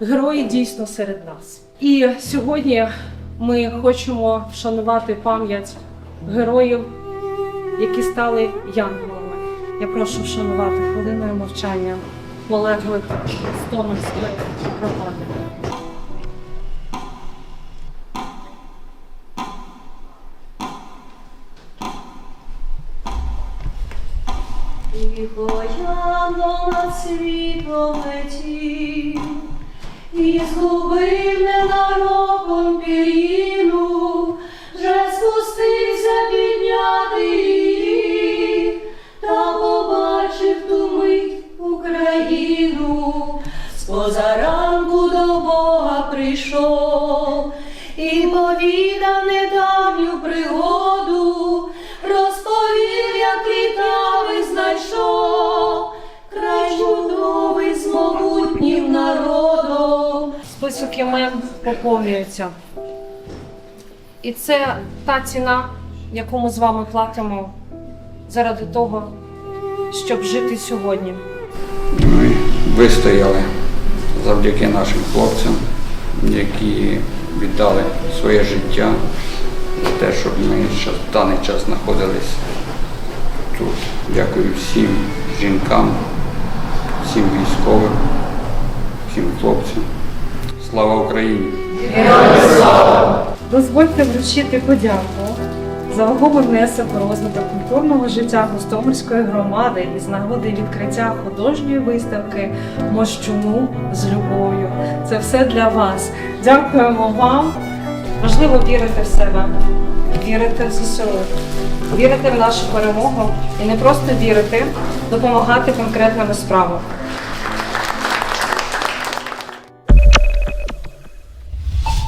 Герої дійсно серед нас. І сьогодні ми хочемо вшанувати пам'ять героїв, які стали янголами. Я прошу вшанувати хвилиною мовчання полеглих Стомельської громади. Тихо янгола над світом летів, і згубив ненароком пір'їну, вже спустився підняти її, та побачив ту мить Україну, з позаранку до Бога прийшов і повідав Список імен поповнюється. І це та ціна, яку ми з вами платимо заради того, щоб жити сьогодні. Ми вистояли завдяки нашим хлопцям, які віддали своє життя за те, щоб ми в даний час знаходились тут. Дякую всім жінкам, всім військовим, всім хлопцям. Слава Україні! Дозвольте вручити подяку за вагомий внесок у розвиток культурного життя Гостомельської громади із нагоди відкриття художньої виставки Мощуну з любов'ю. Це все для вас. Дякуємо вам. Важливо вірити в себе, вірити в ЗСУ, вірити в нашу перемогу і не просто вірити, допомагати конкретними справами.